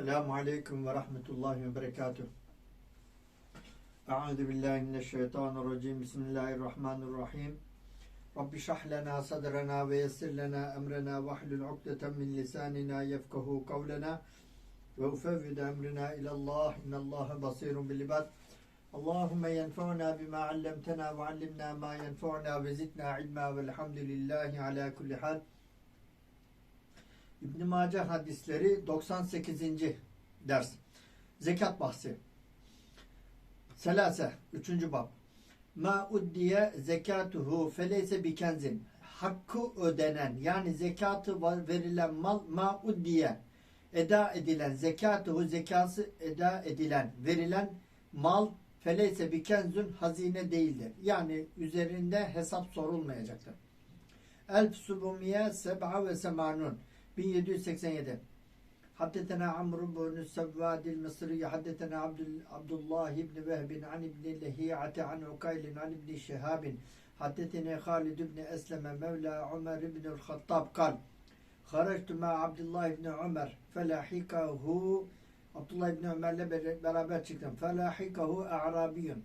Selamun Aleyküm ve Rahmetullahi ve Berekatuhu. Euzu billahi mineşşeytanirracim. Bismillahirrahmanirrahim. Rabbi şah lena sadrena ve yessir lena emrena ve hlul ukdeten min lisanina yefkahu kavlena ve ufevvid emrina ilallah. İnnallâhe basirun bil ibad. Allahümme yenfa'na bima allemtena ve allimna ma yenfa'na ve zidna ilma velhamdülillahi ala kulli hal. İbn Mace hadisleri 98. ders. Zekat bahsi. Selase 3. bab. Ma uddiye zekatuhu feleyse bikenzin. Hakkı ödenen yani zekatı verilen mal ma uddiye eda edilen zekatuhu zekası eda edilen verilen mal feleyse bikenzün hazine değildir. Yani üzerinde hesap sorulmayacaktır. Elf subumiye seb'a ve semanun 1787 Haddetena Amr bin Sevvadil Mısri Haddetena Abdül, Abdullah ibn Vehbin an ibn Lehiyate an Ukaylin an ibn Şehabin Haddetena Halid ibn Esleme Mevla Ömer ibn Hattab kal Harajtu ma Abdullah ibn Ömer felahikahu Abdullah ibn Ömer'le ber- beraber çıktım. Felahikahu a'rabiyun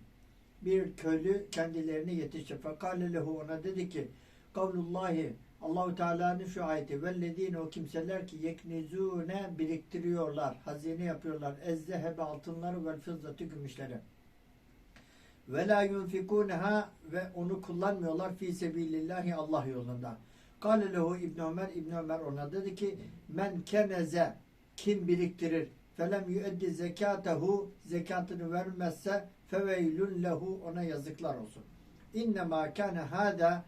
bir köylü kendilerine yetişti. Fekale lehu ona dedi ki Kavlullahi Allahu Teala'nın şu ayeti vellezine o kimseler ki yeknizune biriktiriyorlar, hazine yapıyorlar. Ezzehebe altınları vel fızzatı gümüşleri. Ve la yunfikuneha ve onu kullanmıyorlar fi sebilillahi Allah yolunda. Kale lehu İbn Ömer İbn Ömer ona dedi ki men keneze kim biriktirir felem yueddi zekatehu zekatını vermezse feveylün lehu ona yazıklar olsun. İnnemâ kâne hâdâ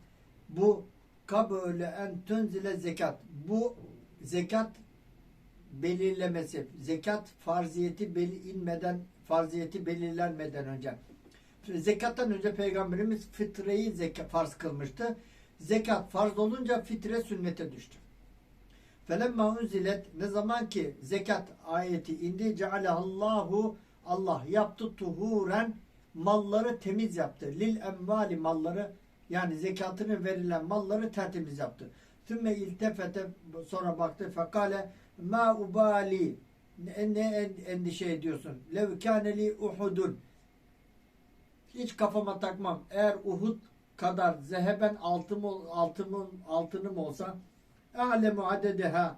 bu kabule en tunzile zekat. Bu zekat belirlemesi, zekat farziyeti bel inmeden, farziyeti belirlenmeden önce. Zekattan önce Peygamberimiz fitreyi zekat farz kılmıştı. Zekat farz olunca fitre sünnete düştü. Felemma unzilet ne zaman ki zekat ayeti indi cealehallahu Allah yaptı tuhuren malları temiz yaptı. Lil emvali malları yani zekatını verilen malları tertemiz yaptı. Sümme iltefete sonra baktı fekale ma ubali ne, ne endişe ediyorsun? Lev kâneli uhudun hiç kafama takmam. Eğer Uhud kadar zeheben altım, altımın, altınım olsa alemu adedeha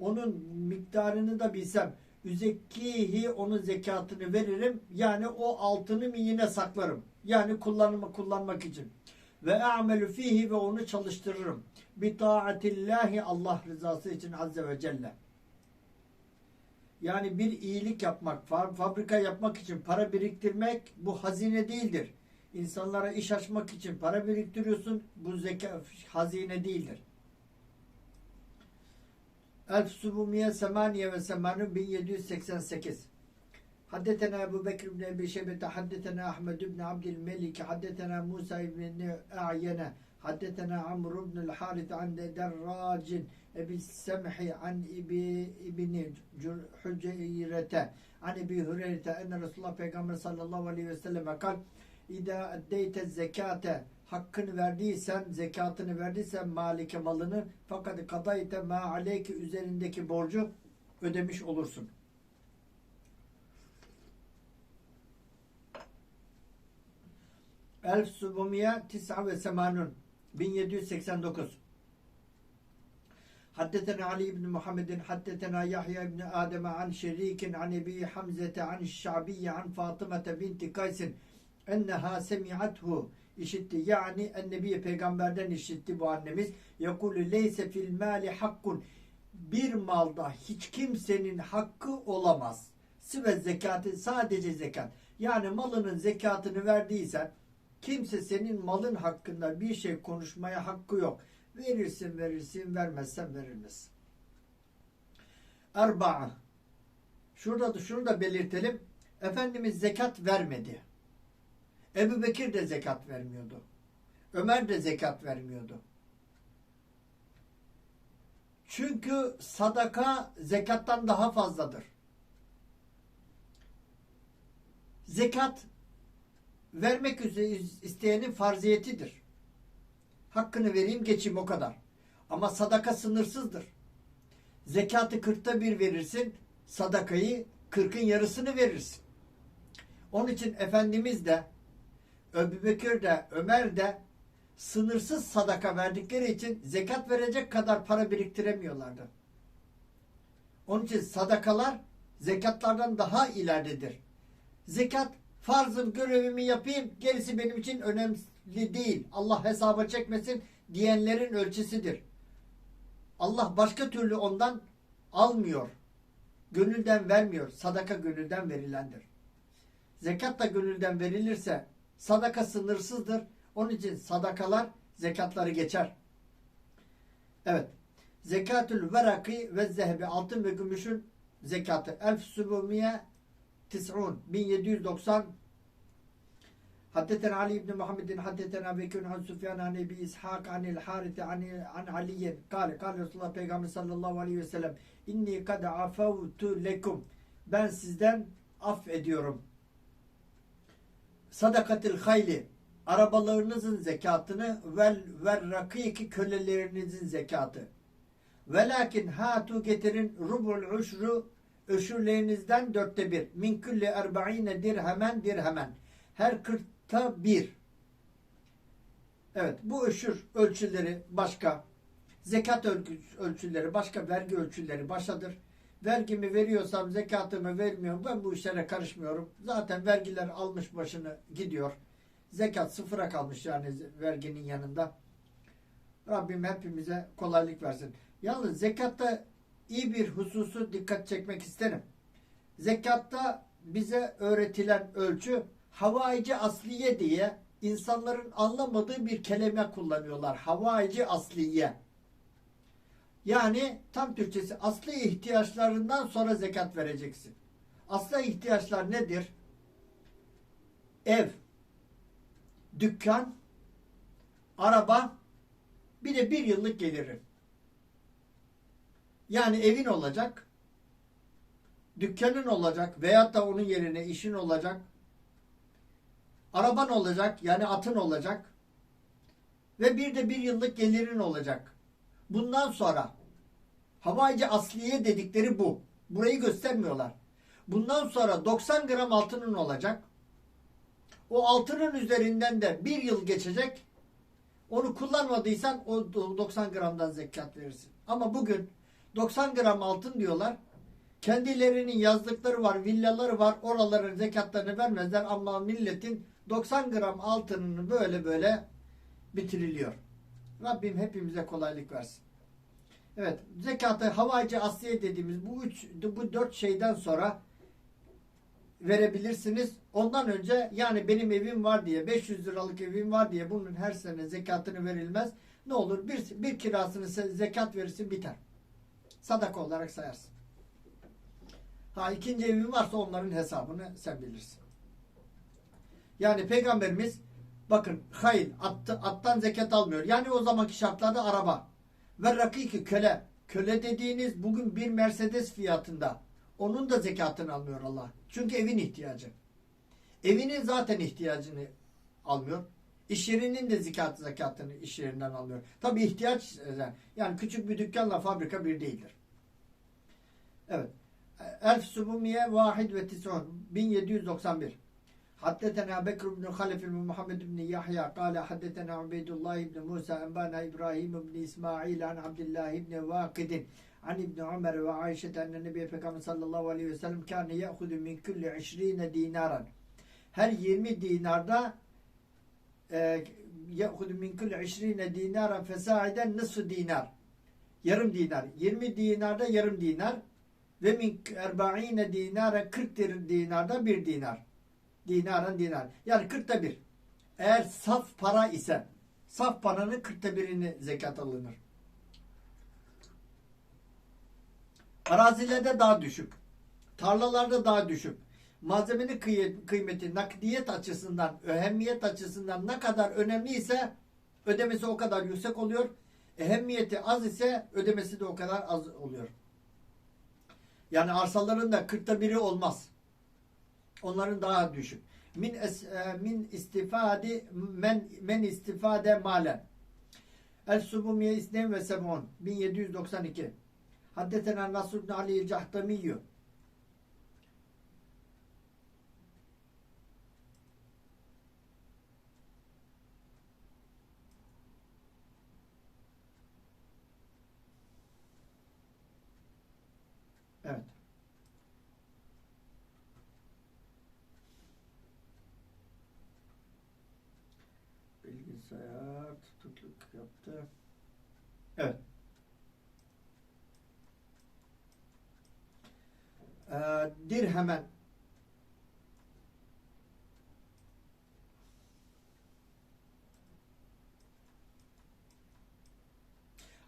onun miktarını da bilsem üzekkihi onun zekatını veririm. Yani o altını yine saklarım. Yani kullanma, kullanmak için ve a'melu fihi ve onu çalıştırırım. Bi taatillahi Allah rızası için azze ve celle. Yani bir iyilik yapmak, fabrika yapmak için para biriktirmek bu hazine değildir. İnsanlara iş açmak için para biriktiriyorsun. Bu zeka hazine değildir. 1788 ve 1788 حدثنا أبو بكر بن أبي شيبة حدثنا أحمد بن عبد الملك حدثنا موسى بن أعينة حدثنا عمرو بن الحارث عن دراج أبي السمح عن أبي ابن حجيرة عن أبي هريرة أن رسول الله Peygamber sallallahu aleyhi ve sellem kal İda addeyte zekate hakkını verdiysen, zekatını verdiysen malike malını fakat kadayte ma aleyke üzerindeki borcu ödemiş olursun.'' Elf Subumiye Tis'a ve Semanun 1789 Haddetena Ali ibn Muhammedin Haddetena Yahya ibn Adem an Şerikin an Ebi Hamzete an Şabiye an Fatıma binti Kaysin enneha semi'athu işitti. Yani ennebiye peygamberden işitti bu annemiz. Yekulü leyse fil mali hakkun. Bir malda hiç kimsenin hakkı olamaz. Sive zekatı sadece zekat. Yani malının zekatını verdiysen kimse senin malın hakkında bir şey konuşmaya hakkı yok. Verirsin verirsin vermezsen verilmez. Erba'a. Şurada da şunu da belirtelim. Efendimiz zekat vermedi. Ebu Bekir de zekat vermiyordu. Ömer de zekat vermiyordu. Çünkü sadaka zekattan daha fazladır. Zekat vermek isteyenin farziyetidir. Hakkını vereyim geçeyim o kadar. Ama sadaka sınırsızdır. Zekatı kırkta bir verirsin. sadakayı kırkın yarısını verirsin. Onun için Efendimiz de Ebu Bekir de Ömer de sınırsız sadaka verdikleri için zekat verecek kadar para biriktiremiyorlardı. Onun için sadakalar zekatlardan daha ileridedir. Zekat farzım görevimi yapayım gerisi benim için önemli değil. Allah hesaba çekmesin diyenlerin ölçüsüdür. Allah başka türlü ondan almıyor. Gönülden vermiyor. Sadaka gönülden verilendir. Zekat da gönülden verilirse sadaka sınırsızdır. Onun için sadakalar zekatları geçer. Evet. Zekatül veraki ve zehebi altın ve gümüşün zekatı. Elf subumiye tis'un 1790 Haddeten Ali ibn Muhammedin haddeten Bekir an Süfyan an Ebi İshak an el Harith an an Ali kâle kâle Resulullah Peygamber sallallahu aleyhi ve sellem inni kad afavtu lekum ben sizden af ediyorum. Sadakatil hayli arabalarınızın zekatını vel ver rakiki kölelerinizin zekatı. Velakin hatu getirin rubul uşru öşürlerinizden dörtte bir. Min külli erba'ine dirhemen dirhemen. Her kırkta bir. Evet bu öşür ölçüleri başka. Zekat ölçüleri başka. Vergi ölçüleri başadır. Vergimi veriyorsam zekatımı vermiyorum. Ben bu işlere karışmıyorum. Zaten vergiler almış başını gidiyor. Zekat sıfıra kalmış yani verginin yanında. Rabbim hepimize kolaylık versin. Yalnız zekatta iyi bir hususu dikkat çekmek isterim. Zekatta bize öğretilen ölçü havaici asliye diye insanların anlamadığı bir kelime kullanıyorlar. Havaici asliye. Yani tam Türkçesi asli ihtiyaçlarından sonra zekat vereceksin. Asli ihtiyaçlar nedir? Ev, dükkan, araba, bir de bir yıllık gelirin. Yani evin olacak, dükkanın olacak veyahut da onun yerine işin olacak, araban olacak yani atın olacak ve bir de bir yıllık gelirin olacak. Bundan sonra havaici asliye dedikleri bu. Burayı göstermiyorlar. Bundan sonra 90 gram altının olacak. O altının üzerinden de bir yıl geçecek. Onu kullanmadıysan o 90 gramdan zekat verirsin. Ama bugün 90 gram altın diyorlar. Kendilerinin yazdıkları var, villaları var. Oraların zekatlarını vermezler ama milletin 90 gram altınını böyle böyle bitiriliyor. Rabbim hepimize kolaylık versin. Evet, zekatı havaycı asliye dediğimiz bu üç, bu dört şeyden sonra verebilirsiniz. Ondan önce yani benim evim var diye 500 liralık evim var diye bunun her sene zekatını verilmez. Ne olur bir, bir kirasını zekat verirsin biter. Sadaka olarak sayarsın. Ha ikinci evin varsa onların hesabını sen bilirsin. Yani peygamberimiz bakın hayl at, attan zekat almıyor. Yani o zamanki şartlarda araba. Ve rakiki köle. Köle dediğiniz bugün bir Mercedes fiyatında. Onun da zekatını almıyor Allah. Çünkü evin ihtiyacı. Evinin zaten ihtiyacını almıyor. İş yerinin de zekat, zekatını iş yerinden almıyor. Tabi ihtiyaç yani küçük bir dükkanla fabrika bir değildir. Evet. Elf Subumiye Vahid ve Tisun 1791 Haddetena Bekr ibn Halef ibn Muhammed ibn Yahya kâle haddetena Ubeydullah ibn Musa enbana İbrahim ibn İsmail an Abdullah ibn Vakidin an İbn Ömer ve Ayşe enne Nebi Peygamber sallallahu aleyhi ve sellem kâne ye'hudu min kulli 20 dinaran her 20 dinarda ye'hudu min kulli 20 dinaran fesaiden nısfı dinar yarım dinar 20 dinarda yarım dinar ve min erba'ine dinara 40 dinarda bir dinar. Dinaran dinar. Yani 40'ta bir. Eğer saf para ise saf paranın 40'ta birini zekat alınır. Arazilerde daha düşük. Tarlalarda daha düşük. Malzemenin kıymeti nakdiyet açısından, öhemmiyet açısından ne kadar önemliyse ödemesi o kadar yüksek oluyor. Ehemmiyeti az ise ödemesi de o kadar az oluyor. Yani arsaların da kırkta biri olmaz. Onların daha düşük. Min es, e, min istifadi men men istifade malen. El Subumiye İsnem ve Sebun 1792. Haddetena Nasr ibn Ali Cahtamiyyü seyahat tutukluk yaptı. Evet. Ee, dirhemen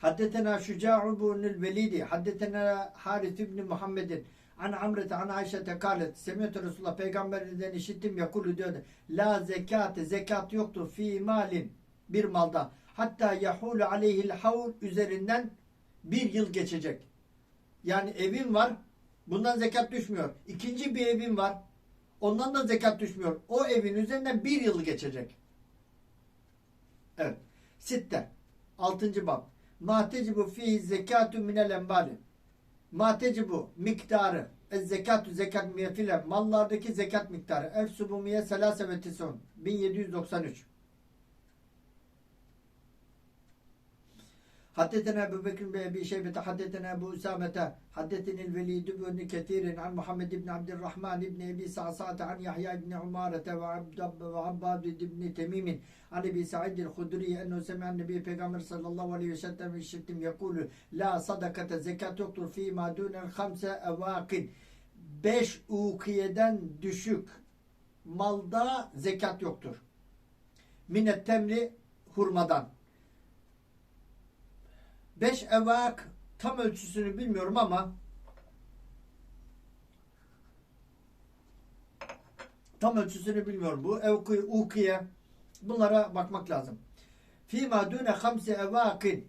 حدثنا شجاع بن الوليد حدثنا حارث بن محمد عن عمرة عن عائشة قالت سمعت رسول الله peygamberden işittim yakulu diyordu la zekat zekat yoktur fi malin bir malda hatta yahulu aleyhil havl üzerinden bir yıl geçecek. Yani evin var bundan zekat düşmüyor. İkinci bir evin var ondan da zekat düşmüyor. O evin üzerinden bir yıl geçecek. Evet. Sitte. Altıncı bab. Ma tecibu fihi zekatu minel embali. Ma tecibu miktarı. Ez zekatu zekat miyefile. Mallardaki zekat miktarı. Elf subumiye selase ve tison. 1793. Haddetena Ebu Bekir ve Ebi Şeybete, Haddetena Ebu Üsamete, Haddetinil Velid ibn Ketirin, An Muhammed ibn Abdurrahman ibn Ebi Sa'sate, An Yahya ibn Umarete ve Abbad ibn Temimin, An Ebi Sa'id el-Hudri, Enno Semen Nebi Peygamber sallallahu aleyhi ve sellem işittim yekulu, La sadakate zekat yoktur fi ma dunel hamse evakin. Beş ukiyeden düşük malda zekat yoktur. Minet temri hurmadan Beş evak tam ölçüsünü bilmiyorum ama tam ölçüsünü bilmiyorum. Bu evki, ukiye bunlara bakmak lazım. Fima dune hamsi evakin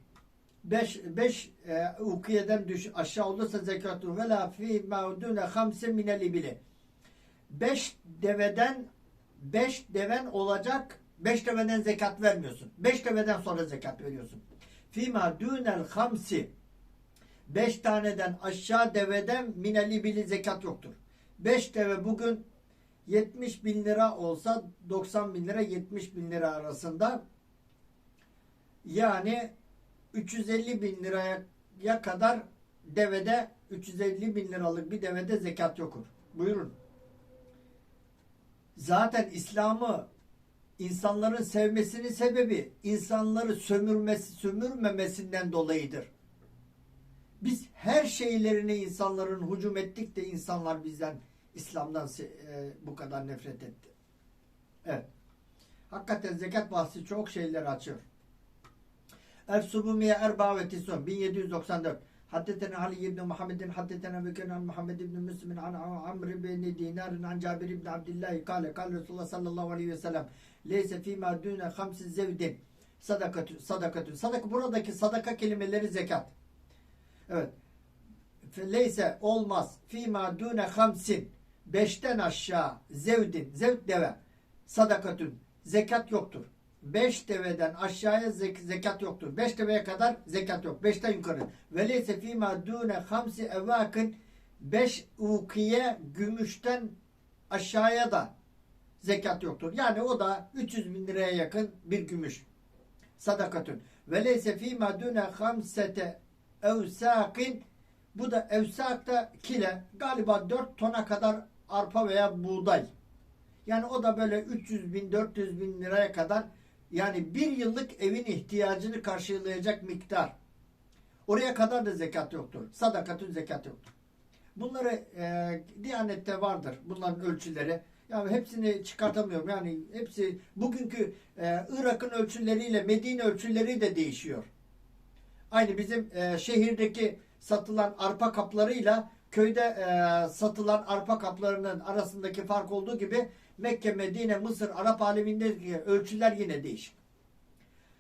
beş, beş e, ukiyeden düş, aşağı olursa zekatun ve la fima dune hamsi minel ibili beş deveden beş deven olacak beş deveden zekat vermiyorsun. Beş deveden sonra zekat veriyorsun. Fima dünel hamsi beş taneden aşağı deveden mineli bili zekat yoktur. Beş deve bugün 70 bin lira olsa 90 bin lira 70 bin lira arasında yani 350 bin liraya kadar devede 350 bin liralık bir devede zekat yokur. Buyurun. Zaten İslam'ı insanların sevmesinin sebebi insanları sömürmesi, sömürmemesinden dolayıdır. Biz her şeylerine insanların hücum ettik de insanlar bizden İslam'dan e, bu kadar nefret etti. Evet. Hakikaten zekat bahsi çok şeyler açıyor. Efsubumiye erba ve tisun 1794 Haddetena Ali ibn Muhammed'in haddetena Bekir'in Muhammed ibn Müslim'in an Amr ibn Dinar'ın an Cabir ibn Abdillah'i kale kale Resulullah sallallahu aleyhi ve sellem leyse fîmâ dûne hamsiz zevdin sadakatü sadakatü sadaka buradaki sadaka kelimeleri zekat. Evet. Leyse olmaz. Fîmâ dûne hamsin beşten aşağı zevdin zevk deve sadakatün zekat yoktur. Beş deveden aşağıya zek, zekat yoktur. Beş deveye kadar zekat yok. Beşten yukarı. Ve leyse fîmâ dûne hamsi evâkin beş ukiye gümüşten aşağıya da zekat yoktur. Yani o da 300 bin liraya yakın bir gümüş. Sadakatün. Ve leyse fîmâ dûne hamsete evsâkin bu da evsakta kile galiba 4 tona kadar arpa veya buğday. Yani o da böyle 300 bin 400 bin liraya kadar yani bir yıllık evin ihtiyacını karşılayacak miktar. Oraya kadar da zekat yoktur. Sadakatün zekat yoktur. Bunları e, Diyanet'te vardır. Bunların ölçüleri. Yani hepsini çıkartamıyorum. Yani hepsi bugünkü e, Irak'ın ölçüleriyle Medine ölçüleri de değişiyor. Aynı bizim e, şehirdeki satılan arpa kaplarıyla köyde e, satılan arpa kaplarının arasındaki fark olduğu gibi Mekke, Medine, Mısır, Arap alemindeki ölçüler yine değişik.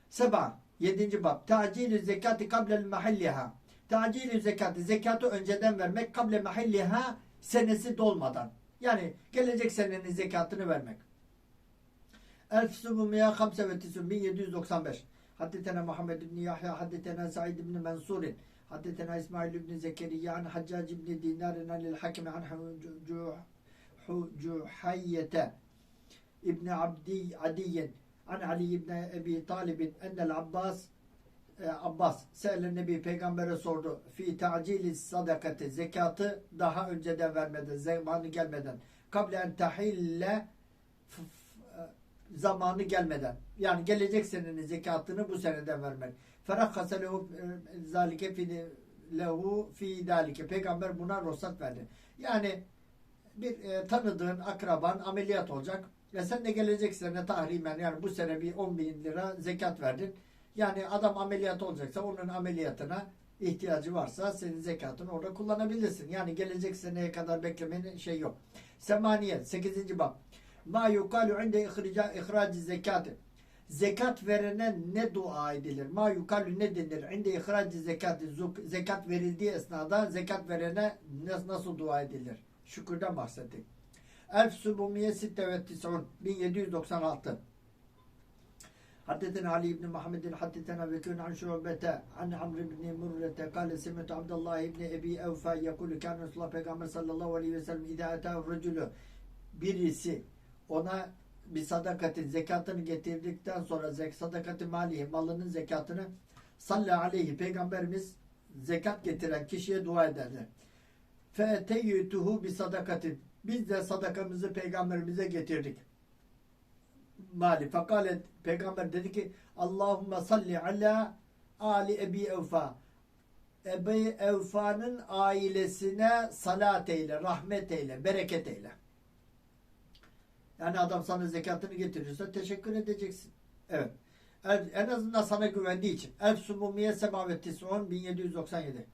Seba, yedinci bab. Tacilü zekati kablel mahalliha. Tacilü zekati, zekatı önceden vermek kable mahalliha senesi dolmadan. Yani gelecek senenin zekatını vermek. Elf subumiya hamse ve tisum 1795. Haddetena Muhammed ibn Yahya, haddetena Said ibn Mansur'in, haddetena İsmail ibn Zekeriya, an Haccac ibn Dinar'in anil hakim an Juhayyete İbni Abdi Adiyen an Ali İbni Ebi Talib'in ennel Abbas e, Abbas Seyle Nebi Peygamber'e sordu. Fi ta'cili sadakati zekatı daha önceden vermeden, zamanı gelmeden. Kable en tahille zamanı gelmeden. Yani gelecek senenin zekatını bu seneden vermek. Ferakase lehu e, zalike fi lehu fi dalike. Peygamber buna ruhsat verdi. Yani bir e, tanıdığın akraban ameliyat olacak ve sen de gelecek sene tahrimen yani bu sene bir 10 bin lira zekat verdin. Yani adam ameliyat olacaksa onun ameliyatına ihtiyacı varsa senin zekatını orada kullanabilirsin. Yani gelecek seneye kadar beklemenin şey yok. Semaniye 8. bab. Ma yukalu inde ihraci zekatı. Zekat verene ne dua edilir? Ma yukalu ne denir? İnde ihraci zekatı. Zuk- Zekat verildiği esnada zekat verene nas- nasıl dua edilir? Şükürden bahsettik. Elf Subumiye Sitte ve Tis'un 1796 حدثنا علي بن محمد حدثنا بكون عن شعبة عن عمرو بن مرة قال سمعت عبد الله بن أبي أوفى يقول كان رسول الله Peygamber sallallahu aleyhi ve sellem İzâ etâhu racülü birisi ona bir sadakatin zekatını getirdikten sonra zek sadakati malihi malının zekatını sallallahu aleyhi peygamberimiz zekat getiren kişiye dua ederdi. Feteyyütuhu bir sadakatin biz de sadakamızı peygamberimize getirdik. Mali fekalet peygamber dedi ki Allahümme salli ala Ali Ebi Evfa Ebi Evfa'nın ailesine salat eyle, rahmet eyle, bereket eyle. Yani adam sana zekatını getiriyorsa teşekkür edeceksin. Evet. En- azından sana güvendiği için. El Sumumiye Semavet Tis'un 1797.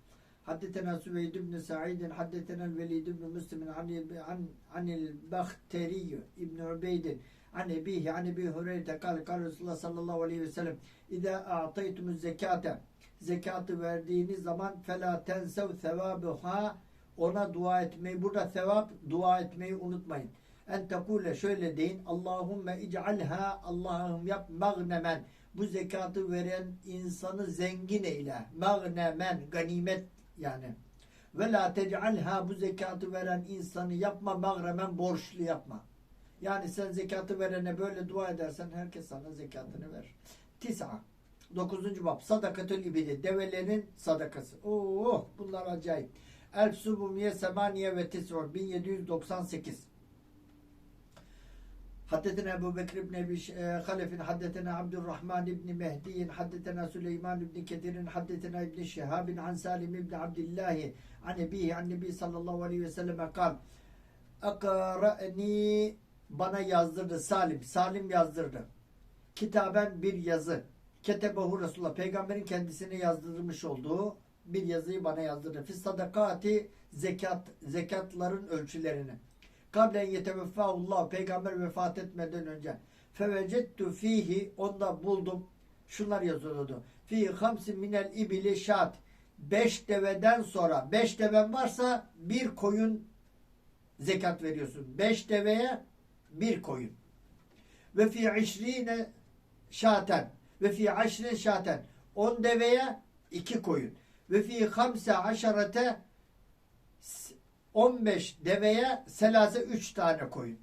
Haddetena Süveyd ibn Sa'id, haddetena Velid ibn Müslim an an anil Bakhteri ibn Ubeyd an ebihi an Ebi Hureyre kal kal Resulullah sallallahu aleyhi ve sellem İza a'taytumuz zekate zekatı verdiğiniz zaman fela tensev sevabuha ona dua etmeyi burada sevap dua etmeyi unutmayın. En tekule şöyle deyin Allahümme ic'alha Allah'ım yap magnemen bu zekatı veren insanı zengin eyle. Magnemen ganimet yani. Ve la tec'alha bu zekatı veren insanı yapma magremen borçlu yapma. Yani sen zekatı verene böyle dua edersen herkes sana zekatını verir. Tisa. Dokuzuncu bab. Sadakatül ibidi. Develerin sadakası. Oo, bunlar acayip. El Subumiye Semaniye ve Tisror 1798. حدثنا أبو بكر بن أبي ش- آه، خلف حدثنا عبد الرحمن بن مهدي حدثنا سليمان بن كثير حدثنا ابن شهاب عن سالم بن عبد الله عن أبيه عن النبي صلى الله عليه وسلم قال أقرأني bana yazdırdı Salim. Salim yazdırdı. Kitaben bir yazı. Ketebehu Resulullah. Peygamberin kendisine yazdırmış olduğu bir yazıyı bana yazdırdı. Fis sadakati zekat, zekatların ölçülerini. Kablen yeteveffahullah peygamber vefat etmeden önce fevecettu fihi onda buldum şunlar yazıyordu. Fi hamsi minel ibili şat beş deveden sonra beş deven varsa bir koyun zekat veriyorsun. Beş deveye bir koyun. Ve fi işrine şaten ve fi aşrin şaten on deveye iki koyun. Ve fi hamse aşarete 15 deveye selase 3 tane koyun.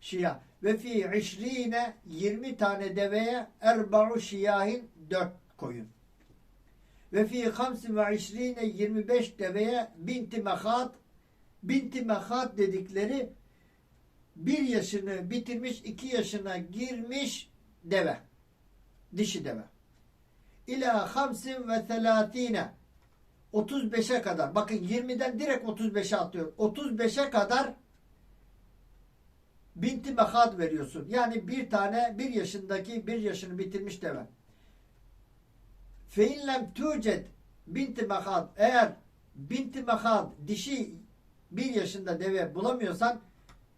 Şia. Ve fi işrine 20 tane deveye erba'u şiyahin 4 koyun. Ve fi hamsi ve işrine 25 deveye binti mehat binti mehat dedikleri bir yaşını bitirmiş iki yaşına girmiş deve. Dişi deve. İla hamsin ve selatine 35'e kadar bakın 20'den direkt 35'e atıyor. 35'e kadar binti mehad veriyorsun. Yani bir tane bir yaşındaki bir yaşını bitirmiş deve. Feinlem tucet binti mehad eğer binti mehad dişi bir yaşında deve bulamıyorsan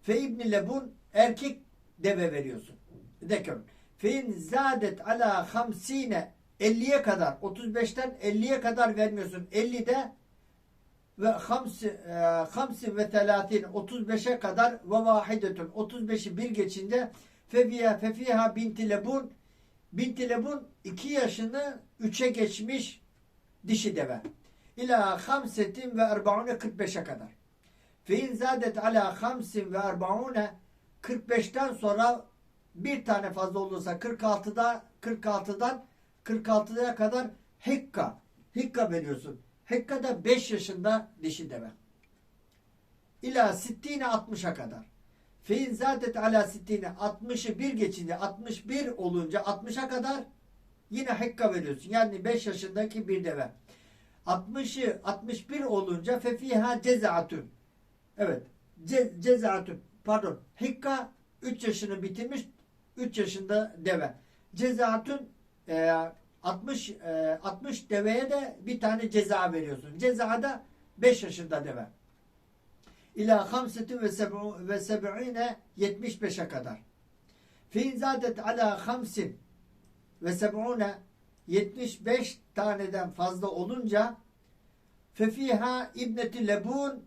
fe ibni lebun erkek deve veriyorsun. Dekörün. Fein zadet ala hamsine 50'ye kadar 35'ten 50'ye kadar vermiyorsun. 50'de ve hamsi, e, hamsi ve telatin 35'e kadar ve vahidetun 35'i bir geçince fefiha fefiha binti lebun binti lebun 2 yaşını 3'e geçmiş dişi deve. İla hamsetin ve erbaune 45'e kadar. Fein zadet ala hamsin ve erbaune 45'ten sonra bir tane fazla olursa 46'da 46'dan 46'ya kadar hekka hekka veriyorsun. Hekka da 5 yaşında dişi deve. İla sittine 60'a kadar. Fein zadet ala sittine 60'ı bir geçince 61 olunca 60'a kadar yine hekka veriyorsun. Yani 5 yaşındaki bir deve. 60'ı 61 olunca fefiha cezaatun. Evet. Ce, cezaatun. Pardon. Hikka 3 yaşını bitirmiş 3 yaşında deve. Cezaatun e, 60 e, 60 deveye de bir tane ceza veriyorsun. Ceza da 5 yaşında deve. İla hamsetin ve seb'u ve seb'ine 75'e kadar. Fin zadet ala hamsin ve seb'une 75 taneden fazla olunca fefiha ibneti lebun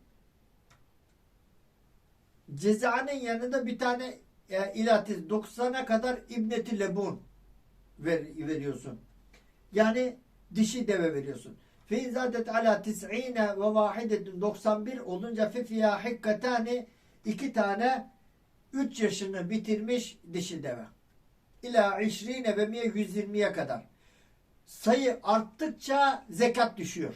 cezanın yanında bir tane e, ilatiz 90'a kadar ibneti lebun ver, veriyorsun. Yani dişi deve veriyorsun. Fe zadet ala tis'ine ve vahidetun 91 olunca fefiha hikkatani iki tane 3 yaşını bitirmiş dişi deve. İla işrine ve miye 120'ye kadar. Sayı arttıkça zekat düşüyor.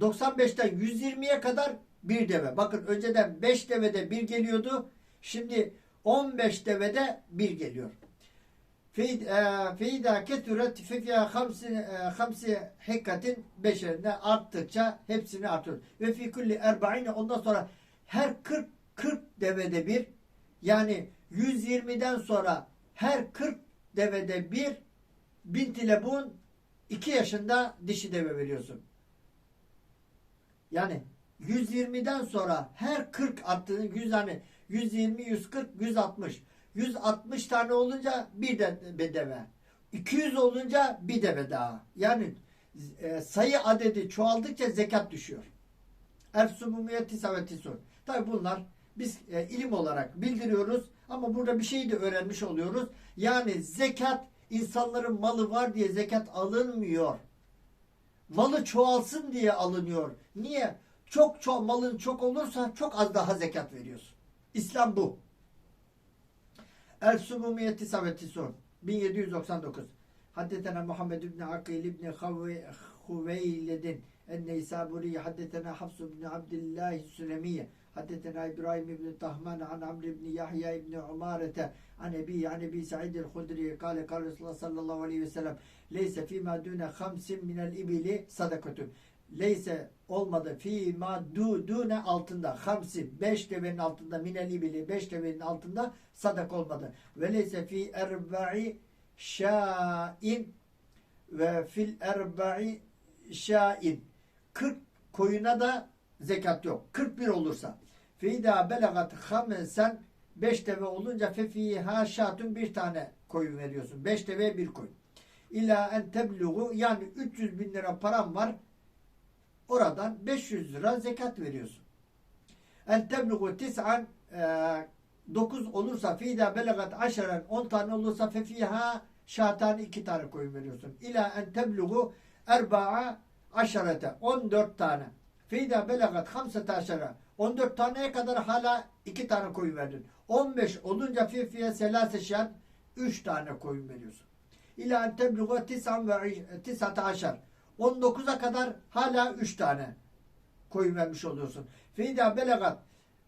95'ten 120'ye kadar bir deve. Bakın önceden 5 devede bir geliyordu. Şimdi 15 devede bir geliyor. Feyda ketüret fefiya hamsi hamsi hikatin beşerine arttıkça hepsini artıyor. Ve fi kulli erba'ine ondan sonra her 40 40 devede bir yani 120'den sonra her 40 devede bir bint ile bun 2 yaşında dişi deve veriyorsun. Yani 120'den sonra her 40 attığın 100 hani 120, 140, 160. 160 tane olunca bir de deve. 200 olunca bir deve daha. Yani e, sayı adedi çoğaldıkça zekat düşüyor. Ersumumiyeti savetisun. Tabi bunlar biz e, ilim olarak bildiriyoruz ama burada bir şey de öğrenmiş oluyoruz. Yani zekat insanların malı var diye zekat alınmıyor. Malı çoğalsın diye alınıyor. Niye? Çok çok malın çok olursa çok az daha zekat veriyorsun. İslam bu. El Sumumiyeti Savetisun 1799 Haddetena Muhammed İbni Akil İbni Huveyledin El-Neysaburi Haddetena Hafsu İbni Abdillah Sülemiye Haddetena İbrahim İbni Tahman An Amr İbni Yahya İbni Umarete. An Ebi An Ebi Sa'id el-Hudri. Kale Kale Resulullah sallallahu aleyhi ve sellem. Leyse fîmâ dûne hamsin minel ibili sadakatun Leyse olmadı fi ma du dune altında hamsi beş devenin altında minel ibili beş devenin altında sadak olmadı. Ve leyse fi erba'i şain ve fil erba'i şain 40 koyuna da zekat yok. 41 olursa fida belagat hamsen 5 deve olunca fefiha şatun bir tane koyun veriyorsun. 5 deve bir koyun. İla en tebluğu yani 300 bin lira param var oradan 500 lira zekat veriyorsun. En tebluğu tis'an 9 e, olursa fida belagat aşeren 10 tane olursa fefiha şatan 2 tane koyun veriyorsun. İla en tebluğu erba'a aşerete 14 tane. Fida belagat hamsete aşere 14 taneye kadar hala 2 tane koyun verdin. 15 olunca fifiye selase şen 3 tane koyun veriyorsun. İla en tebluğu tis'an ve tis'ate aşer 19'a kadar hala 3 tane koyun vermiş oluyorsun. Feyda belagat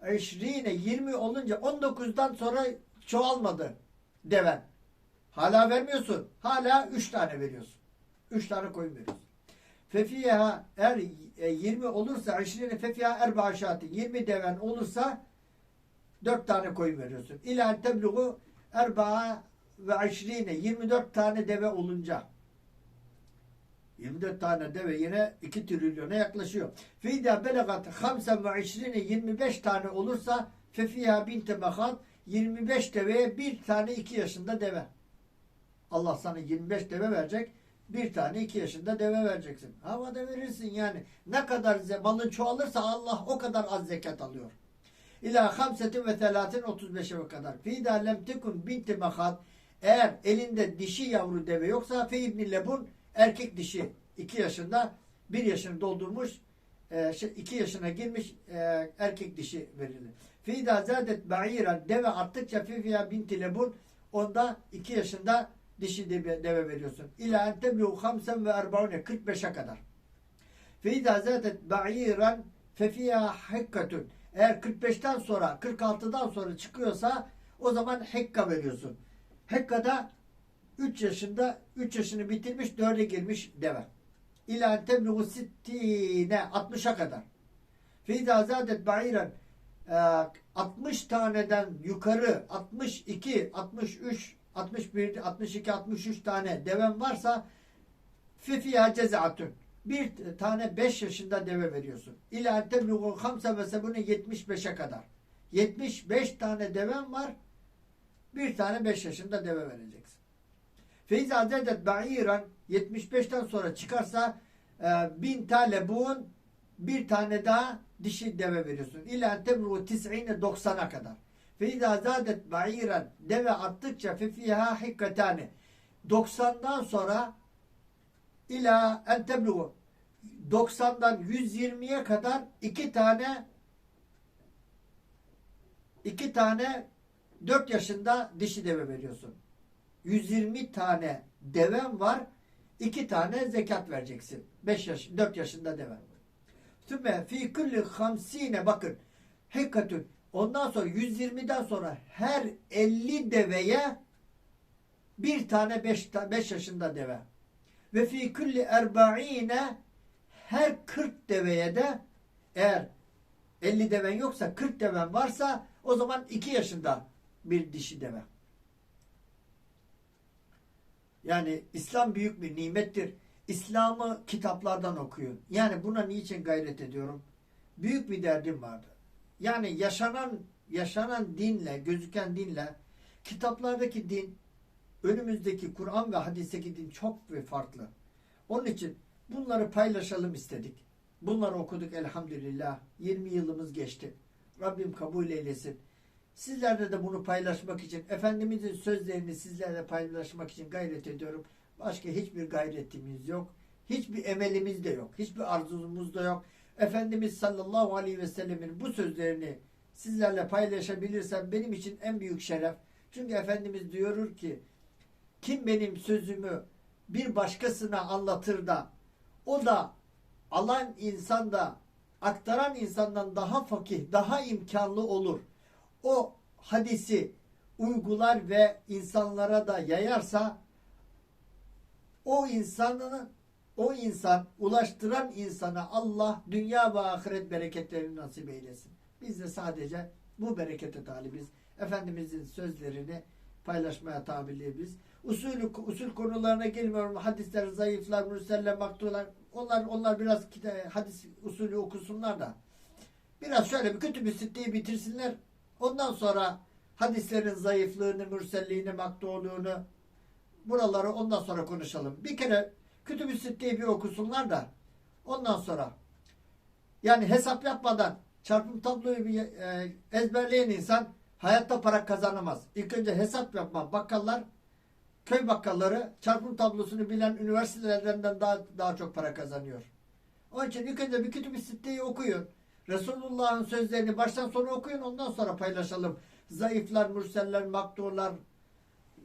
eşriğine 20 olunca 19'dan sonra çoğalmadı deven. Hala vermiyorsun. Hala 3 tane veriyorsun. 3 tane koyun veriyorsun. Fefiha eğer 20 olursa eşriğine fefiha erba şati 20 deven olursa 4 tane koyun veriyorsun. İlâ tebluğu erba ve eşriğine 24 tane deve olunca 24 tane deve yine 2 trilyona yaklaşıyor. Fida belagat hamsen ve işrine 25 tane olursa fefiha binte mehat 25 deveye bir tane 2 yaşında deve. Allah sana 25 deve verecek. Bir tane 2 yaşında deve vereceksin. Havada verirsin yani. Ne kadar malın çoğalırsa Allah o kadar az zekat alıyor. İlâ hamsetin ve telâtin 35'e kadar. Fida lem tekun binti mehat eğer elinde dişi yavru deve yoksa fe ibni lebun erkek dişi 2 yaşında 1 yaşını doldurmuş 2 şey, yaşına girmiş e, erkek dişi verilir. Fida zadet ba'iran deve arttıkça fifiya binti lebun onda 2 yaşında dişi deve, deve veriyorsun. İla en tebliğu hamsen ve erbaune 45'e kadar. Fida zadet ba'iran fefiya hikkatun Eğer 45'ten sonra 46'dan sonra çıkıyorsa o zaman hekka veriyorsun. Hekka'da 3 yaşında 3 yaşını bitirmiş 4'e girmiş deve. İlâ tebluğu sittine 60'a kadar. Feyda zadet ba'iren e, 60 taneden yukarı 62, 63, 61, 62, 63 tane devem varsa fifiha cezaatun. Bir tane 5 yaşında deve veriyorsun. İlâ tebluğu hamse ve sebune 75'e kadar. 75 tane devem var. Bir tane 5 yaşında deve vereceksin. Feyza zedet ba'iran 75'ten sonra çıkarsa e, bin tane buğun bir tane daha dişi deve veriyorsun. İlâ tebluğu tis'ine 90'a kadar. Feyza zadet ba'iran deve arttıkça fifiha hikkatani 90'dan sonra ila en tebluğu 90'dan 120'ye kadar iki tane iki tane 4 yaşında dişi deve veriyorsun. 120 tane deven var. iki tane zekat vereceksin. 5 yaş 4 yaşında deve. Sümme fi kulli hamsine bakın. Hekatün. Ondan sonra 120'den sonra her 50 deveye bir tane 5 5 yaşında deve. Ve fi kulli erba'ine her 40 deveye de eğer 50 deven yoksa 40 deven varsa o zaman 2 yaşında bir dişi deve. Yani İslam büyük bir nimettir. İslam'ı kitaplardan okuyun. Yani buna niçin gayret ediyorum? Büyük bir derdim vardı. Yani yaşanan yaşanan dinle, gözüken dinle kitaplardaki din önümüzdeki Kur'an ve hadisteki din çok ve farklı. Onun için bunları paylaşalım istedik. Bunları okuduk elhamdülillah. 20 yılımız geçti. Rabbim kabul eylesin. Sizlerle de bunu paylaşmak için, Efendimizin sözlerini sizlerle paylaşmak için gayret ediyorum. Başka hiçbir gayretimiz yok. Hiçbir emelimiz de yok. Hiçbir arzumuz da yok. Efendimiz sallallahu aleyhi ve sellemin bu sözlerini sizlerle paylaşabilirsem benim için en büyük şeref. Çünkü Efendimiz diyor ki kim benim sözümü bir başkasına anlatır da o da alan insan da aktaran insandan daha fakih, daha imkanlı olur. O hadisi uygular ve insanlara da yayarsa o insanın o insan ulaştıran insana Allah dünya ve ahiret bereketlerini nasip eylesin. Biz de sadece bu berekete talibiz. Efendimizin sözlerini paylaşmaya tabirliyiz. Usulü, usul konularına girmiyorum. Hadisler, zayıflar, mürseller, maktular. Onlar onlar biraz hadis usulü okusunlar da. Biraz şöyle bir kütüb-i sitteyi bitirsinler. Ondan sonra hadislerin zayıflığını, mürselliğini, maktuğluğunu buraları ondan sonra konuşalım. Bir kere kütüb-i sitteyi bir okusunlar da ondan sonra yani hesap yapmadan çarpım tabloyu bir e, ezberleyen insan hayatta para kazanamaz. İlk önce hesap yapma. Bakkallar köy bakkalları çarpım tablosunu bilen üniversitelerinden daha daha çok para kazanıyor. Onun için ilk önce bir kütüb-i sitteyi okuyun. Resulullah'ın sözlerini baştan sona okuyun ondan sonra paylaşalım. Zayıflar, mürseller, makturlar,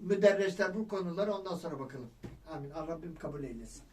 müderreçler bu konuları ondan sonra bakalım. Amin. Rabbim kabul eylesin.